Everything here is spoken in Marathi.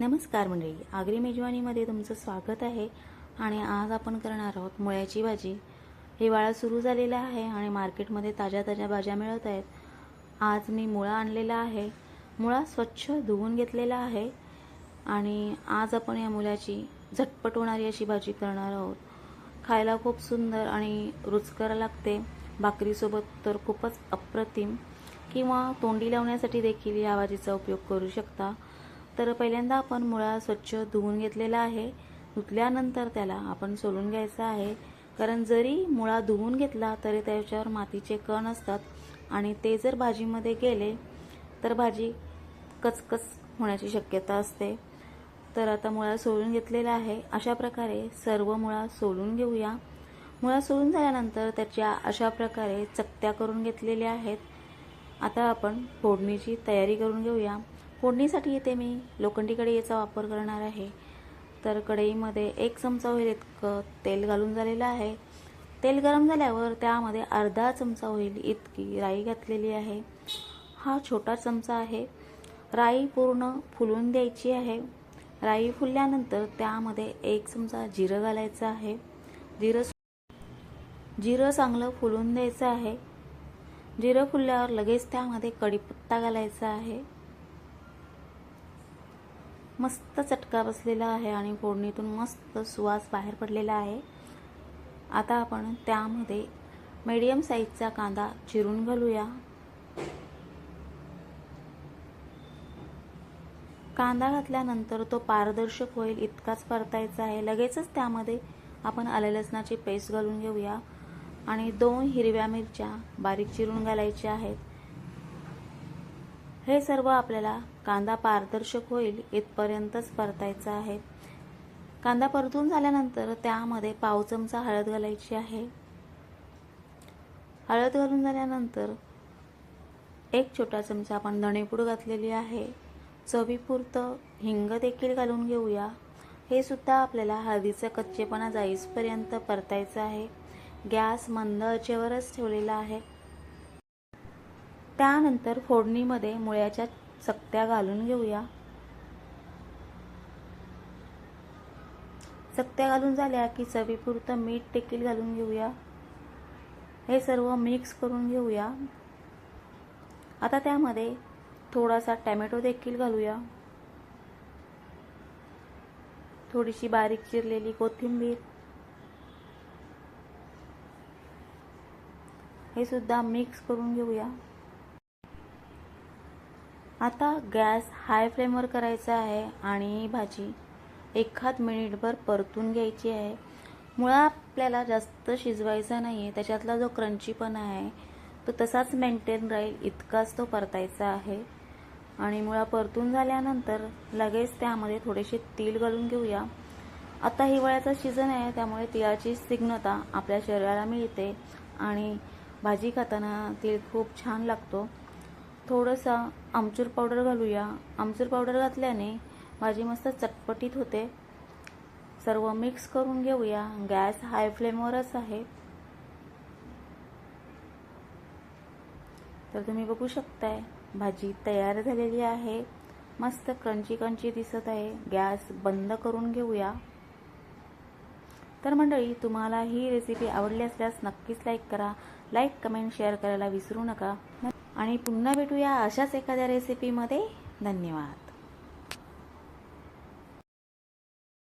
नमस्कार मंडळी आगरी मेजवानीमध्ये तुमचं स्वागत आहे आणि आज आपण करणार आहोत मुळ्याची भाजी. हिवाळा सुरू झालेला आहे आणि मार्केटमध्ये ताज्या ताज्या भाज्या मिळत आहेत. आज मी मुळा आणलेला आहे. मुळा स्वच्छ धुवून घेतलेला आहे आणि आज आपण या मुळ्याची झटपट होणारी अशी भाजी करणार आहोत. खायला खूप सुंदर आणि रुचकर लागते. भाकरीसोबत तर खूपच अप्रतिम किंवा तोंडी लावण्यासाठी देखील या भाजीचा उपयोग करू शकता. तर पहिल्यांदा आपण मुळा स्वच्छ धुवून घेतलेला आहे. धुतल्यानंतर त्याला आपण सोलून घ्यायचा आहे. कारण जरी मुळा धुवून घेतला तरी त्याच्यावर मातीचे कण असतात. आणि ते जर भाजीमध्ये गेले तर भाजी कचकच होण्याची शक्यता असते. तर आता मुळा सोलून घेतलेला आहे. अशा प्रकारे सर्व मुळा सोलून घेऊया. मुळा सोलून झाल्यानंतर त्याच्या अशा प्रकारे चकत्या करून घेतलेल्या आहेत. आता आपण फोडणीची तयारी करून घेऊया. फोडणीसाठी येते मी. लोखंडी कढईचा वापर करणार आहे. तर कढईमध्ये एक चमचा होईल इतकं तेल घालून झालेलं आहे. तेल गरम झाल्यावर त्यामध्ये अर्धा चमचा होईल इतकी राई घातलेली आहे. हा छोटा चमचा आहे. राई पूर्ण फुलून द्यायची आहे. राई फुलल्यानंतर त्यामध्ये एक चमचा जिरं घालायचं आहे. जिरं जिरं चांगलं फुलून द्यायचं आहे. जिरं फुलल्यावर लगेच त्यामध्ये कढीपत्ता घालायचा आहे. मस्त चटका बसलेला आहे आणि फोडणीतून मस्त सुवास बाहेर पडलेला आहे. आता आपण त्यामध्ये मीडियम साईजचा कांदा चिरून घालूया. कांदा घातल्यानंतर तो पारदर्शक होईल इतकाच परतायचा आहे. लगेचच त्यामध्ये आपण आले लसणाची पेस्ट घालून घेऊया. आणि दोन हिरव्या मिरच्या बारीक चिरून घालायच्या आहेत. हे सर्व आपल्याला कांदा पारदर्शक होईल इथपर्यंतच परतायचा आहे. कांदा परतून झाल्यानंतर त्यामध्ये पाव चमचा हळद घालायची आहे. हळद घालून झाल्यानंतर एक छोटा चमचा आपण धणेपूड घातलेली आहे. चवीपुरतं हिंग देखील घालून घेऊया. हे सुद्धा आपल्याला हळदीचा कच्चेपणा जाईसपर्यंत परतायचं आहे. गॅस मंद आचेवरच ठेवलेला आहे. त्यानंतर फोडणीमध्ये मुळ्याच्या चकत्या घालून घेऊया. चकत्या घालून झाल्या की चवीपुरतं मीठ देखील घालून घेऊया. हे सर्व मिक्स करून घेऊया. आता त्यामध्ये थोडासा टॅमॅटो देखील घालूया. थोडीशी बारीक चिरलेली कोथिंबीर. हे सुद्धा मिक्स करून घेऊया. आता गॅस हाय फ्लेमवर करायचा आहे आणि भाजी एखाद मिनिटभर परतून घ्यायची आहे. मुळा आपल्याला जास्त शिजवायचा नाही आहे त्याच्यातला जो क्रंचीपणा आहे तो तसाच मेंटेन राहील इतकाच तो परतायचा आहे. आणि मुळा परतून झाल्यानंतर लगेच त्यामध्ये थोडेसे तीळ घालून घेऊया. आता हिवाळ्याचा सीझन आहे त्यामुळे तिळाची स्निग्धता आपल्या शरीराला मिळते आणि भाजी खाताना तीळ खूप छान लागतो. थोडंसं आमचूर पावडर घालूया. आमचूर पावडर घातल्याने भाजी मस्त चटपटीत होते. सर्व मिक्स करून घेऊया. गॅस हाय फ्लेमवरच आहे. तर तुम्ही बघू शकताय भाजी तयार झालेली आहे. मस्त क्रंची क्रंची दिसत आहे. गॅस बंद करून घेऊया. तर मंडळी तुम्हाला ही रेसिपी आवडली असल्यास नक्कीच लाईक करा. लाईक कमेंट शेअर करायला विसरू नका. आणि पुन्हा भेटूया अशाच एखाद्या रेसिपीमध्ये धन्यवाद.